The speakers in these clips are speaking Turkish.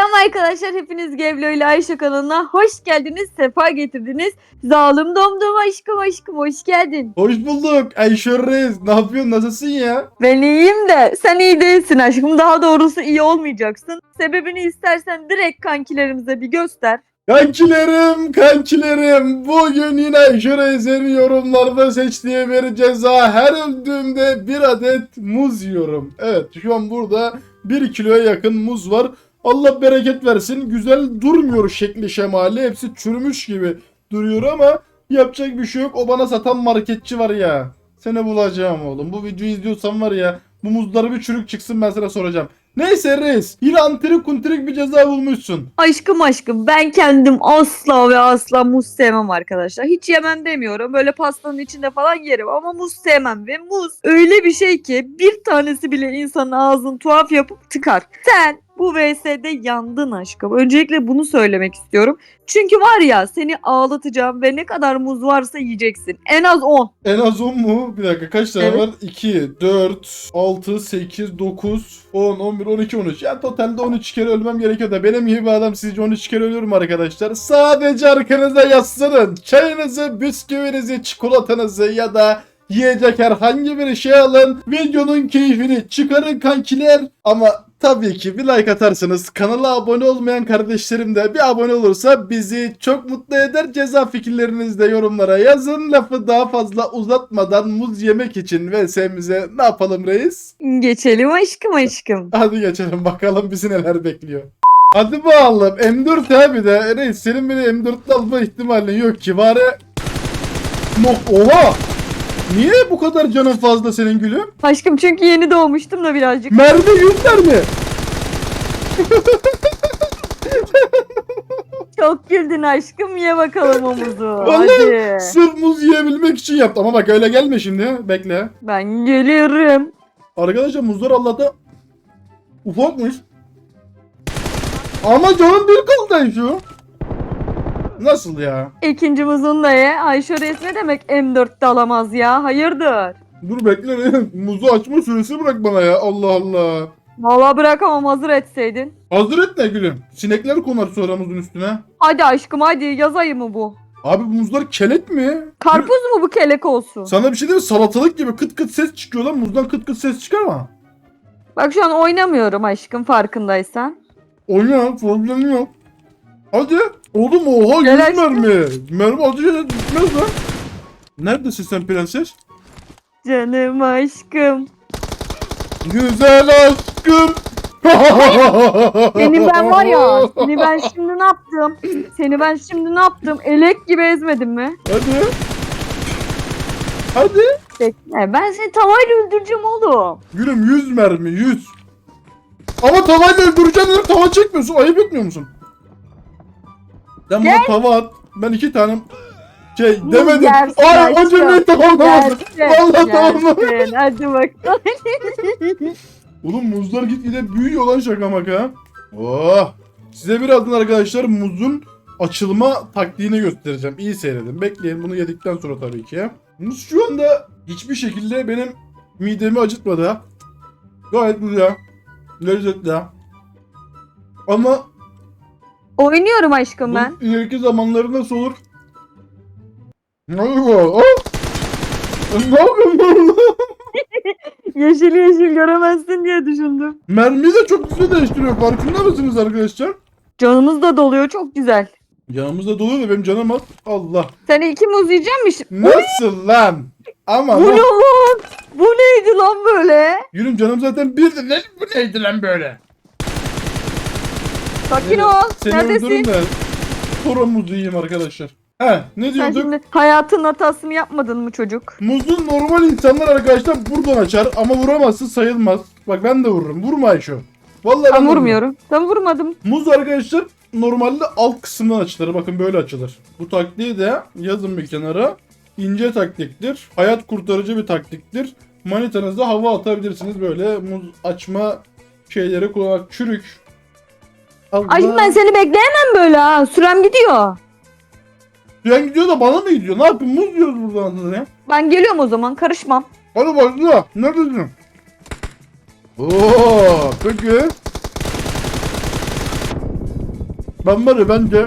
Selam arkadaşlar hepiniz Geblo ile Ayşe kanalına hoş geldiniz, sefa getirdiniz. Zalim domdom aşkım aşkım hoş geldin. Hoş bulduk Ayşe Reis. Ne yapıyorsun? Nasılsın ya? Ben iyiyim de sen iyi değilsin aşkım. Daha doğrusu iyi olmayacaksın. Sebebini istersen direkt kankilerimize bir göster. Kankilerim, kankilerim. Bugün yine Reis'in yorumlarda seçtiği bir ceza. Her öldüğümde bir adet muz yiyorum. Evet şu an burada 1 kiloya yakın muz var. Allah bereket versin. Güzel durmuyor şekli şemali. Hepsi çürümüş gibi duruyor ama yapacak bir şey yok. O bana satan marketçi var ya. Seni bulacağım oğlum. Bu videoyu izliyorsan var ya bu muzları bir çürük çıksın ben sana soracağım. Neyse reis. Yine antirik kuntirik bir ceza bulmuşsun. Aşkım aşkım ben kendim asla ve asla muz sevmem arkadaşlar. Hiç yemem demiyorum. Böyle pastanın içinde falan yerim ama muz sevmem. Ve muz öyle bir şey ki bir tanesi bile insanın ağzını tuhaf yapıp tıkar. Sen bu VS'de yandın aşkım. Öncelikle bunu söylemek istiyorum. Çünkü var ya seni ağlatacağım ve ne kadar muz varsa yiyeceksin. En az 10. En az 10 mu? Bir dakika kaç tane Evet. var? 2, 4, 6, 8, 9, 10, 11, 12, 13. Yani totalde 13 kere ölmem gerekiyor da benim gibi bir adam sizce 13 kere ölüyorum arkadaşlar. Sadece arkanıza yaslanın. Çayınızı, bisküvinizi, çikolatanızı ya da yiyecek herhangi bir şey alın. Videonun keyfini çıkarın kankiler. Ama tabii ki bir like atarsanız kanala abone olmayan kardeşlerim de bir abone olursa bizi çok mutlu eder. Ceza fikirlerinizi de yorumlara yazın. Lafı daha fazla uzatmadan muz yemek için VS'mize ne yapalım reis? Geçelim aşkım aşkım. Hadi geçelim bakalım bizi neler bekliyor. Hadi bakalım M4 abi de reis senin beni M4'te alma ihtimalin yok ki bari Nok oha Niye bu kadar canın fazla senin gülüm? Aşkım çünkü yeni doğmuştum da birazcık. Mermi yüzler mi? Çok güldün aşkım ye bakalım o muzu. Vallahi Hadi. Sırf muz yiyebilmek için yaptım ama bak öyle gelme şimdi bekle. Ben geliyorum. Arkadaşlar muzlar Allah'ta ufakmış. Ama canım bir kaldı şu. Nasıl ya? İkinci muzunu da ye. Ayşe Reis ne demek M4'te alamaz ya? Hayırdır? Dur bekle muzu açma süresi bırak bana ya Allah Allah. Vallahi bırakamam hazır etseydin. Hazır et ne gülüm? Sinekler konar sonra muzun üstüne. Hadi aşkım hadi yaz ayı mı bu? Abi bu muzlar kelek mi? Karpuz mu bu kelek olsun? Sana bir şey diyeyim? Salatalık gibi kıt kıt ses çıkıyor lan. Muzdan kıt kıt ses çıkar mı? Bak şu an oynamıyorum aşkım farkındaysan. Oyna problem yok. Hadi. Oğlum oha Gel 100 aşkım. mermi. Mermi eder düşmez lan. Neredesin sen prenses? Canım aşkım. Güzel aşkım. Seni ben var ya, seni ben şimdi ne yaptım? Seni ben şimdi ne yaptım? Elek gibi ezmedim mi? Hadi. Hadi. Bekle, ben seni tavayla öldüreceğim oğlum. Gülüm 100 mermi 100. Ama tavayla öldüreceğim dedim tava çekmiyorsun. Ayıp etmiyor musun? Sen bana tava at. Ben iki tane şey demedim. yersin Ay o cümleyi tamamlamadım. Vallahi tamamlamadım. Hadi bakalım. Oğlum muzlar gitgide büyüyor lan şaka maka. Oh. Size birazdan arkadaşlar muzun açılma taktiğini göstereceğim. İyi seyredin. Bekleyin bunu yedikten sonra tabii ki. Muz şu anda hiçbir şekilde benim midemi acıtmadı. Gayet güzel. Lezzetli. Ama Oynuyorum aşkım ben. bu ileriki zamanları nasıl olur? Ne oluyor? Ne yapıyorsun? Yeşil yeşil göremezsin diye düşündüm. Mermiyi de çok güzel değiştiriyor. Farkında mısınız arkadaşlar? Canımız da doluyor çok güzel. Yanımızda dolu da benim canım az. Allah. Sen iki muz yiyecek misin? Nasıl lan? Ama Bu ne lan? Bu neydi lan böyle? Yürüm canım zaten bir de ne, bu neydi lan böyle? Sakin Seni- ol. Seni Neredesin? de sonra muzu yiyeyim arkadaşlar. He ne Sen diyorduk? şimdi hayatın hatasını yapmadın mı çocuk? Muzu normal insanlar arkadaşlar buradan açar ama vuramazsın sayılmaz. Bak ben de vururum. Vurma Ayşo. Vallahi Ben de vururum. vurmuyorum. Ben vurmadım. Muz arkadaşlar normalde alt kısmından açılır. Bakın böyle açılır. Bu taktiği de yazın bir kenara. İnce taktiktir. Hayat kurtarıcı bir taktiktir. Manitanızda hava atabilirsiniz böyle muz açma şeyleri kullanarak çürük. Allah. Aşkım ben seni bekleyemem böyle ha. Sürem gidiyor. Süren gidiyor da bana mı gidiyor? Ne yapayım? Muz yiyoruz buradan ya. Ben geliyorum o zaman karışmam. Hadi başla. Neredesin? Oo, peki. Ben var ya bence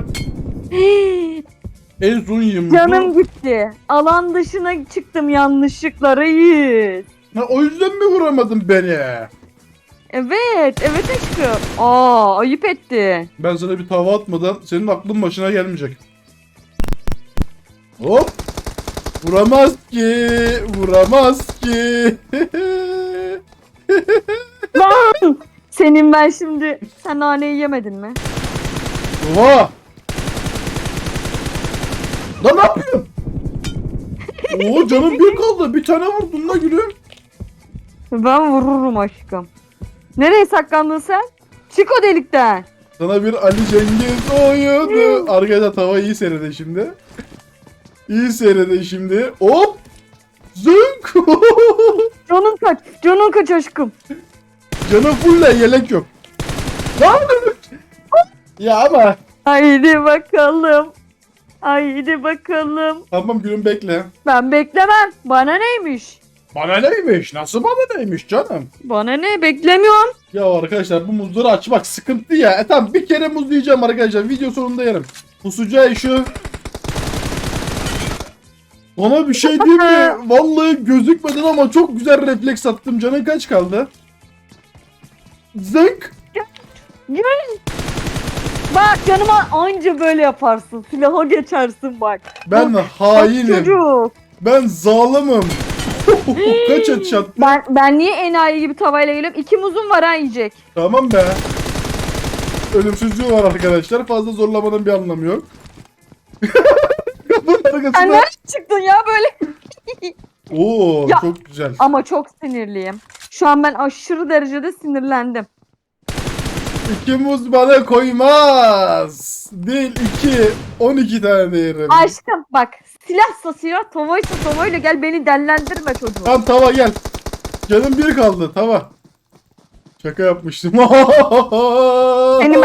en son yiyeyim. Canım gitti. Alan dışına çıktım yanlışlıkla reis. Ha, o yüzden mi vuramadın beni? Evet, evet aşkım. Aa, ayıp etti. Ben sana bir tava atmadan senin aklın başına gelmeyecek. Hop. Vuramaz ki. Vuramaz ki. Lan! Senin ben şimdi... Sen naneyi yemedin mi? Oha. Lan ne yapıyorsun? Oo canım bir kaldı. Bir tane vurdun da gülüm. Ben vururum aşkım. Nereye saklandın sen? Çık o delikten. Sana bir Ali Cengiz oyunu. Arkadaşlar tava iyi seyredin şimdi. İyi seyredin şimdi. Hop. Zınk. Canın kaç. Canın kaç aşkım. Canım fulle yelek yok. Lan. ya ama. Haydi bakalım. Haydi bakalım. Tamam gülüm bekle. Ben beklemem. Bana neymiş? Bana neymiş? Nasıl bana neymiş canım? Bana ne? Beklemiyorum. Ya arkadaşlar bu muzları açmak sıkıntı ya. E tamam bir kere muz yiyeceğim arkadaşlar. Video sonunda yerim. Pusucu şu. Bana bir şey diyeyim mi? Vallahi gözükmedin ama çok güzel refleks attım. Canın kaç kaldı? Zınk. Bak canıma anca böyle yaparsın. Silaha geçersin bak. Ben Bak hainim. Çocuk. Ben zalimim. Kaç et attı? Ben, ben niye enayi gibi tavayla geliyorum? İki muzum var ha yiyecek. Tamam be. Ölümsüzlüğü var arkadaşlar. Fazla zorlamanın bir anlamı yok. Kapının Sen arkasında. nereden çıktın ya böyle? Oo Ya. çok güzel. Ama çok sinirliyim. Şu an ben aşırı derecede sinirlendim. İki muz bana koymaz. Değil iki. On iki tane yerim. Aşkım bak silah sasıyor, tovaysa tovayla gel beni dellendirme çocuğum. Tamam tava gel. Canım bir kaldı tava. Şaka yapmıştım. Benim-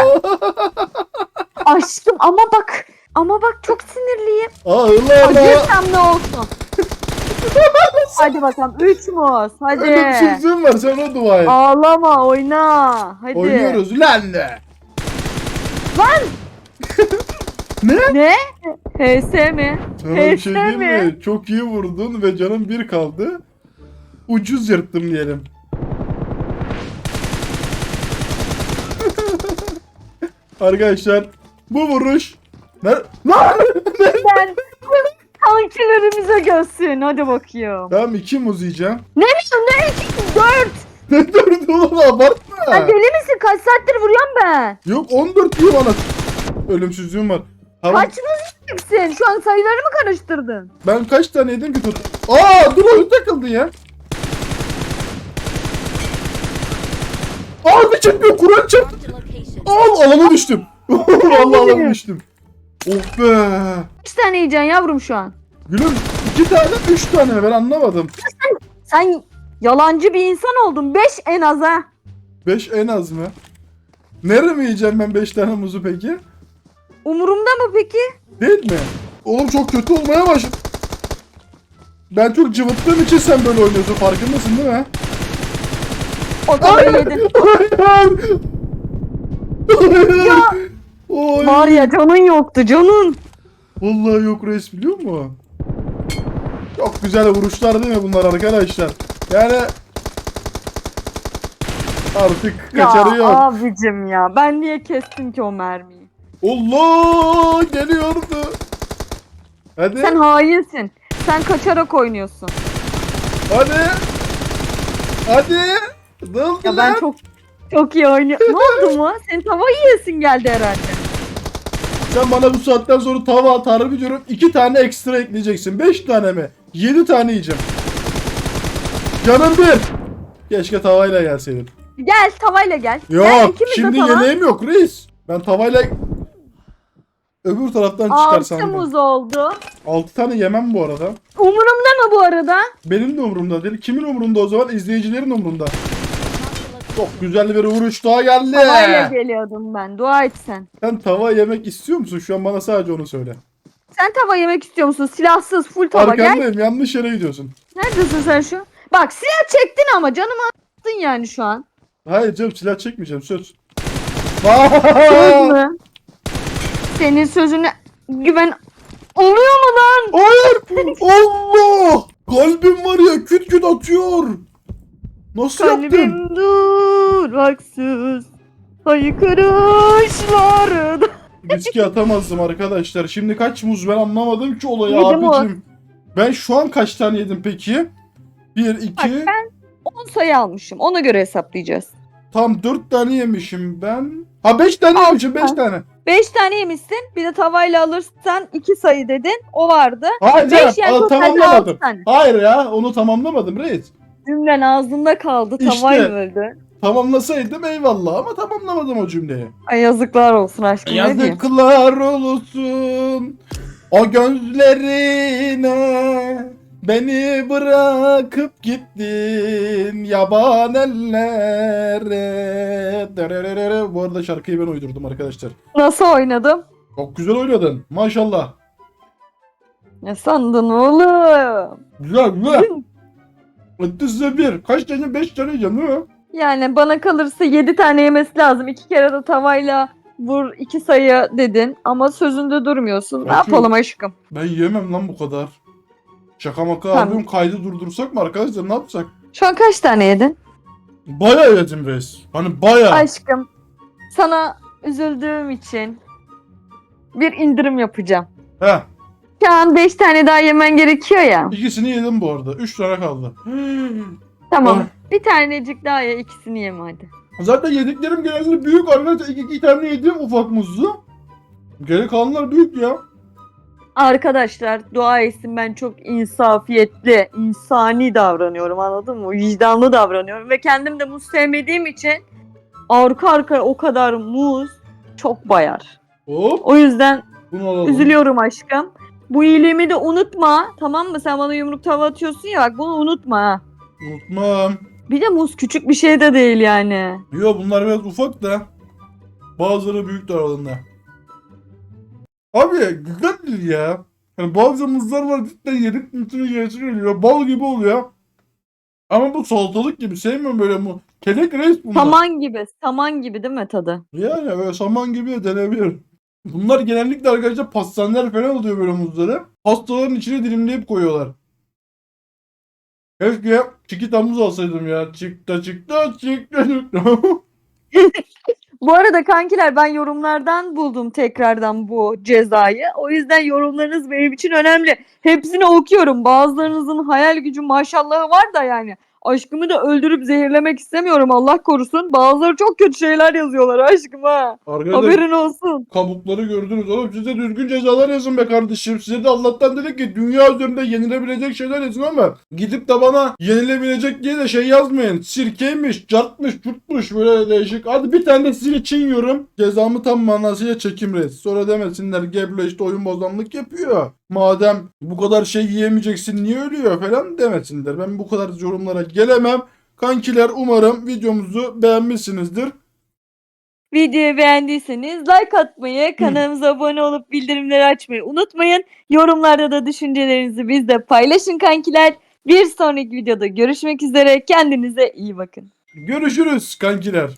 Aşkım ama bak ama bak çok sinirliyim. Ağlama. Acırsam ne olsun. Hadi bakalım 3 muz hadi. Ölümsüzlüğüm var sen o dua et. Ağlama oyna. Hadi. Oynuyoruz lan. Ne? HS mi? Sana bir HS şey diyeyim mi? mi? Çok iyi vurdun ve canım bir kaldı. Ucuz yırttım diyelim. Arkadaşlar bu vuruş ne? Lan! Ben kankilerimize görsün. Hadi bakayım. Tamam iki muz yiyeceğim. Ne bileyim ne? 4. Ne dördü oğlum abartma. Sen deli misin? Kaç saattir vuruyorum ben? Yok 14 diyor bana. Ölümsüzlüğüm var. Tamam. Kaç muz yiyeceksin? Şu an sayıları mı karıştırdın? Ben kaç tane yedim ki tut? Aa dur oyun takıldı ya. Aa bir çarpıyor Kur'an çarp. Marked a location. Al alana düştüm. Vallahi alana düştüm. Oh be. Kaç tane yiyeceksin yavrum şu an? Gülüm iki tane üç tane mi? ben anlamadım. Sen yalancı bir insan oldun. 5 en az ha. Beş en az mı? Nerede mi yiyeceğim ben beş tane muzu peki? Umurumda mı peki? Değil mi? Oğlum çok kötü olmaya başladı. Ben çok cıvıttığım için sen böyle oynuyorsun farkındasın değil mi? O tavayı yedin. Hayır. Ya. Oy. Var ya canın yoktu canın. Vallahi yok reis biliyor musun? Çok güzel vuruşlar değil mi bunlar arkadaşlar? Yani artık kaçarı ya yok. abicim ya ben niye kestim ki o mermiyi? Allah geliyordu. Hadi. Sen hainsin. Sen kaçarak oynuyorsun. Hadi. Hadi. Dıl Ya ben çok çok iyi oynuyorum. ne oldu mu? Senin tava yiyesin geldi herhalde. Sen bana bu saatten sonra tava at harbi diyorum. iki tane ekstra ekleyeceksin. Beş tane mi? Yedi tane yiyeceğim. Canım bir. Keşke tavayla gelseydin. Gel tavayla gel. gel Yok de şimdi tava. yemeğim yok reis. Ben tavayla öbür taraftan çıkar sandım. muz oldu. 6 tane yemem bu arada. Umurumda mı bu arada? Benim de umurumda değil. Kimin umurunda o zaman? İzleyicilerin umurunda. Çok güzel bir vuruş daha geldi. Tavayla geliyordum ben. Dua et sen. Sen tava yemek istiyor musun? Şu an bana sadece onu söyle. Sen tava yemek istiyor musun? Silahsız full tava gel. Arkandayım yanlış yere gidiyorsun. Neredesin sen şu? Bak silah çektin ama canımı attın yani şu an. Hayır canım silah çekmeyeceğim söz. Söz mü? Senin sözüne güven oluyor mu lan? Hayır! Allah! Kalbim var ya küt küt atıyor. Nasıl yaptın? Kalbim duraksız haykırışları. Riske atamazdım arkadaşlar. Şimdi kaç muz ben anlamadım ki olayı Yedim o. abicim. Ben şu an kaç tane yedim peki? 1, 2, Bak ben 10 sayı almışım. Ona göre hesaplayacağız. tam 4 tane yemişim ben. Ha 5 tane Altı yemişim 5 tane. tane. 5 tane yemişsin. Bir de tavayla alırsan 2 sayı dedin. O vardı. Hayır 5 canım, yani al- totalde 6 tamamlamadım. Hayır ya onu tamamlamadım reis. Cümlen ağzında kaldı. İşte. Tavayla öldü. Tamamlasaydım eyvallah ama tamamlamadım o cümleyi. Ay yazıklar olsun aşkım. Ne diyeyim? Yazıklar olsun o gözlerine Beni bırakıp gittin yaban ellere. Dererere. Bu arada şarkıyı ben uydurdum arkadaşlar. Nasıl oynadım? Çok güzel oynadın. Maşallah. Ne sandın oğlum? Güzel güzel. Size bir. Kaç tane? Beş tane yiyeceğim değil mi? Yani bana kalırsa 7 tane yemesi lazım. İki kere de tavayla vur iki sayı dedin ama sözünde durmuyorsun. Ne yapalım aşkım? Ben yiyemem lan bu kadar. Şaka maka Tamam. abim kaydı durdursak mı arkadaşlar ne yapsak? Şu an kaç tane yedin? Bayağı yedim res. Hani bayağı. Aşkım sana üzüldüğüm için bir indirim yapacağım. Heh. Şu an 5 tane daha yemen gerekiyor ya. İkisini yedim bu arada. Üç tane kaldı. Tamam. Ah. Bir tanecik daha ye ikisini yeme hadi. Zaten yediklerim genelde büyük arkadaşlar. İki, iki tane yedim ufak muzlu. Geri kalanlar büyük ya. Arkadaşlar dua etsin ben çok insafiyetli, insani davranıyorum anladın mı? Vicdanlı davranıyorum ve kendim de muz sevmediğim için arka arkaya o kadar muz çok bayar. Hop O yüzden bunu alalım. üzülüyorum aşkım. Bu iyiliğimi de unutma tamam mı? Sen bana yumruk tava atıyorsun ya bak bunu unutma ha. Unutmam. Bir de muz küçük bir şey de değil yani. Yo bunlar biraz ufak da. Bazıları büyük de aralarında. Abi güzeldir ya. Hani bazı muzlar var cidden yedik mutunu getiriyor. Bal gibi oluyor. Ama bu salatalık gibi sevmiyorum böyle mu. Kelek reis bunlar. Saman gibi, saman gibi değil mi tadı? Yani böyle saman gibi de denebilir. Bunlar genellikle arkadaşlar pastaneler falan oluyor böyle muzları. Pastaların içine dilimleyip koyuyorlar. Keşke çikita muz alsaydım ya. Çıktı çıktı çıktı çıktı. Bu arada kankiler ben yorumlardan buldum tekrardan bu cezayı. O yüzden yorumlarınız benim için önemli. Hepsini okuyorum. Bazılarınızın hayal gücü maşallahı var da yani. Aşkımı da öldürüp zehirlemek istemiyorum Allah korusun. Bazıları çok kötü şeyler yazıyorlar aşkıma. Arkadaşlar Haberin olsun. kabukları gördünüz oğlum size düzgün cezalar yazın be kardeşim. Size de Allah'tan dedik ki dünya üzerinde yenilebilecek şeyler yazın ama gidip de bana yenilebilecek diye de şey yazmayın. Sirkeymiş, cartmış, curtmuş böyle değişik. Hadi bir tane de sizin için yiyorum. Cezamı tam manasıyla çekim reis. Sonra demesinler Geblo işte oyun bozanlık yapıyor. Madem bu kadar şey yiyemeyeceksin niye ölüyor falan demesinler. Ben bu kadar yorumlara gelemem. Kankiler umarım videomuzu beğenmişsinizdir. Videoyu beğendiyseniz like atmayı, kanalımıza abone olup bildirimleri açmayı unutmayın. Yorumlarda da düşüncelerinizi bizle paylaşın kankiler. Bir sonraki videoda görüşmek üzere. Kendinize iyi bakın. Görüşürüz kankiler.